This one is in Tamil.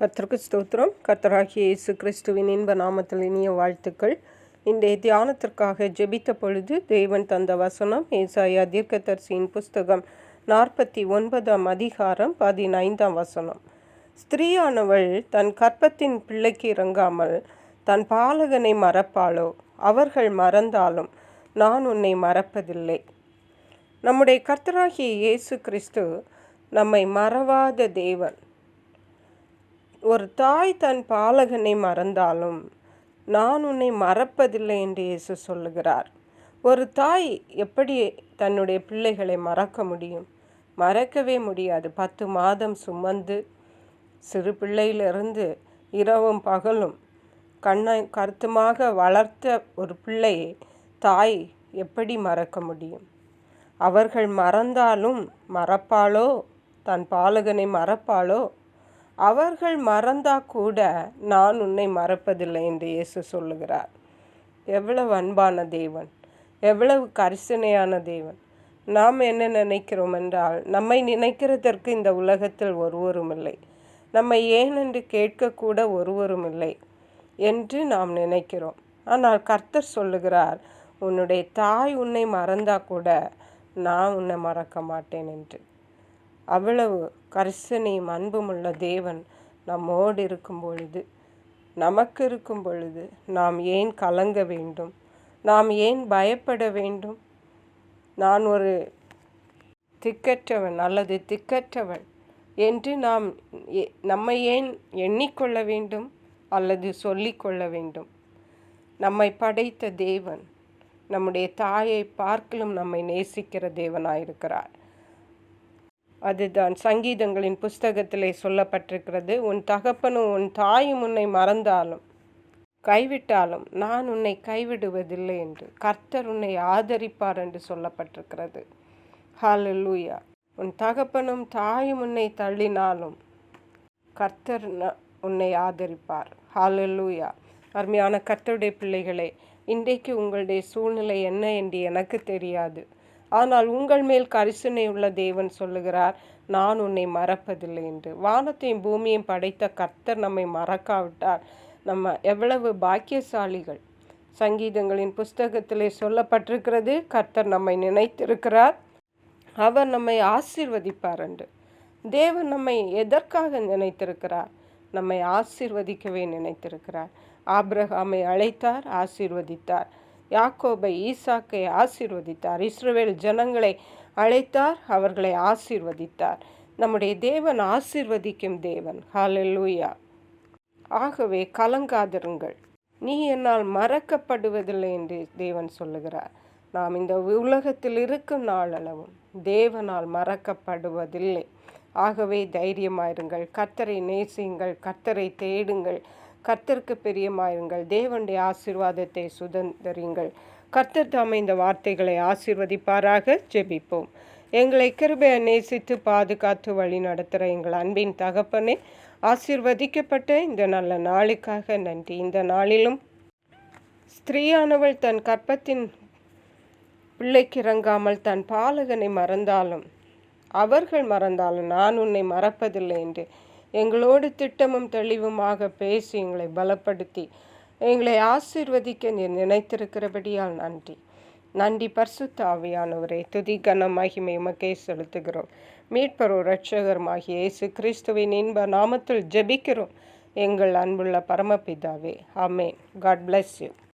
கர்த்தருக்கு ஸ்தோத்திரம். கர்த்தராகிய இயேசு கிறிஸ்துவின் இன்ப நாமத்தில் இனிய வாழ்த்துக்கள். இன்றைய தியானத்திற்காக ஜெபித்த பொழுது தேவன் தந்த வசனம் ஏசாயா தீர்க்கதரிசியின் புஸ்தகம் நாற்பத்தி ஒன்பதாம் அதிகாரம் பதினைந்தாம் வசனம். ஸ்திரீயானவள் தன் கற்பத்தின் பிள்ளைக்கு இறங்காமல் தன் பாலகனை மறப்பாளோ? அவர்கள் மறந்தாலும் நான் உன்னை மறப்பதில்லை. நம்முடைய கர்த்தராகிய இயேசு கிறிஸ்து நம்மை மறவாத தேவன். ஒரு தாய் தன் பாலகனை மறந்தாலும் நான் உன்னை மறப்பதில்லை என்று இயேசு சொல்லுகிறார். ஒரு தாய் எப்படி தன்னுடைய பிள்ளைகளை மறக்க முடியும்? மறக்கவே முடியாது. பத்து மாதம் சுமந்து சிறு பிள்ளையிலிருந்து இரவும் பகலும் கண்ணை கருத்துமாக வளர்த்த ஒரு பிள்ளையை தாய் எப்படி மறக்க முடியும்? அவர்கள் மறந்தாலும் மறப்பாளோ? தன் பாலகனை மறப்பாளோ? அவர்கள் மறந்தா கூட நான் உன்னை மறப்பதில்லை என்று இயேசு சொல்லுகிறார். எவ்வளவு அன்பான தேவன். எவ்வளவு கரிசனையான தேவன். நாம் என்ன நினைக்கிறோம் என்றால் நம்மை நினைக்கிறதற்கு இந்த உலகத்தில் ஒருவரும் இல்லை. நம்மை ஏன் என்று கேட்கக்கூட ஒருவரும் இல்லை என்று நாம் நினைக்கிறோம். ஆனால் கர்த்தர் சொல்லுகிறார் உன்னுடைய தாய் உன்னை மறந்தா கூட நான் உன்னை மறக்க மாட்டேன் என்று. அவ்வளவு கரிசனையும் அன்பும் உள்ள தேவன் நம்மோடு இருக்கும் பொழுது நமக்கு இருக்கும் பொழுது நாம் ஏன் கலங்க வேண்டும்? நாம் ஏன் பயப்பட வேண்டும்? நான் ஒரு திக்கற்றவன் அல்லது திக்கற்றவன் என்று நாம் நம்மை ஏன் எண்ணிக்கொள்ள வேண்டும் அல்லது சொல்லிக்கொள்ள வேண்டும்? நம்மை படைத்த தேவன் நம்முடைய தாயை பார்க்கலும் நம்மை நேசிக்கிற தேவனாயிருக்கிறார். அதுதான். சங்கீதங்களின் புஸ்தகத்திலே சொல்லப்பட்டிருக்கிறது உன் தகப்பனும் உன் தாயும் உன்னை மறந்தாலும் கைவிட்டாலும் நான் உன்னை கைவிடுவதில்லை என்று. கர்த்தர் உன்னை ஆதரிப்பார் என்று சொல்லப்பட்டிருக்கிறது. ஹாலலூயா உன் தகப்பனும் தாயும் உன்னை தள்ளினாலும் கர்த்தர் உன்னை ஆதரிப்பார். ஹாலலூயா அருமையான கர்த்தருடைய பிள்ளைகளே இன்றைக்கு உங்களுடைய சூழ்நிலை என்ன என்று எனக்கு தெரியாது. ஆனால் உங்கள் மேல் கரிசனை உள்ள தேவன் சொல்லுகிறார் நான் உன்னை மறப்பதில்லை என்று. வானத்தையும் பூமியையும் படைத்த கர்த்தர் நம்மை மறக்காவிட்டார். நம்ம எவ்வளவு பாக்கியசாலிகள். சங்கீதங்களின் புஸ்தகத்திலே சொல்லப்பட்டிருக்கிறது கர்த்தர் நம்மை நினைத்திருக்கிறார். அவர் நம்மை ஆசீர்வதிப்பார் என்று. தேவன் நம்மை எதற்காக நினைத்திருக்கிறார்? நம்மை ஆசீர்வதிக்கவே நினைத்திருக்கிறார். ஆப்ரஹாமை அழைத்தார் ஆசீர்வதித்தார். யாக்கோபை ஈசாக்கை ஆசீர்வதித்தார். இஸ்ரேல் ஜனங்களை அழைத்தார் அவர்களை ஆசீர்வதித்தார். நம்முடைய தேவன் ஆசீர்வதிக்கும் தேவன். ஹாலெல்லூயா ஆகவே கலங்காதிருங்கள். நீ என்னால் மறக்கப்படுவதில்லை என்று தேவன் சொல்லுகிறார். நாம் இந்த உலகத்தில் இருக்கும் நாளளவும் தேவனால் மறக்கப்படுவதில்லை. ஆகவே தைரியமாயிருங்கள். கத்தரை நேசியுங்கள். கத்தரை தேடுங்கள். கர்த்தருக்கு பிரியமாயிருங்கள். தேவனுடைய ஆசீர்வாதத்தை சுதந்திரியுங்கள். கர்த்தர் தாமே இந்த வார்த்தைகளை ஆசீர்வதிப்பாராக. ஜெபிப்போம். எங்களை கிருபையை நேசித்து பாதுகாத்து வழி நடத்துகிற எங்கள் அன்பின் தகப்பனே ஆசீர்வதிக்கப்பட்ட இந்த நல்ல நாளுக்காக நன்றி. இந்த நாளிலும் ஸ்திரீயானவள் தன் கற்பத்தின் பிள்ளைக்கு இறங்காமல் தன் பாலகனை மறந்தாலும் அவர்கள் மறந்தாலும் நான் உன்னை மறப்பதில்லை என்று எங்களோடு திட்டமும் தெளிவுமாக பேசி எங்களை பலப்படுத்தி எங்களை ஆசிர்வதிக்க நீர் நினைத்திருக்கிறபடியால் நன்றி. நன்றி பர்சுத்த ஆவியானவரே துதி கன மகிமை உமக்கே செலுத்துகிறோம். மீட்பரோ ரட்சகருமாகிய இயேசு கிறிஸ்துவின் இன்ப நாமத்தில் ஜெபிக்கிறோம். எங்கள் அன்புள்ள பரமபிதாவே அமேன் காட் பிளஸ் யூ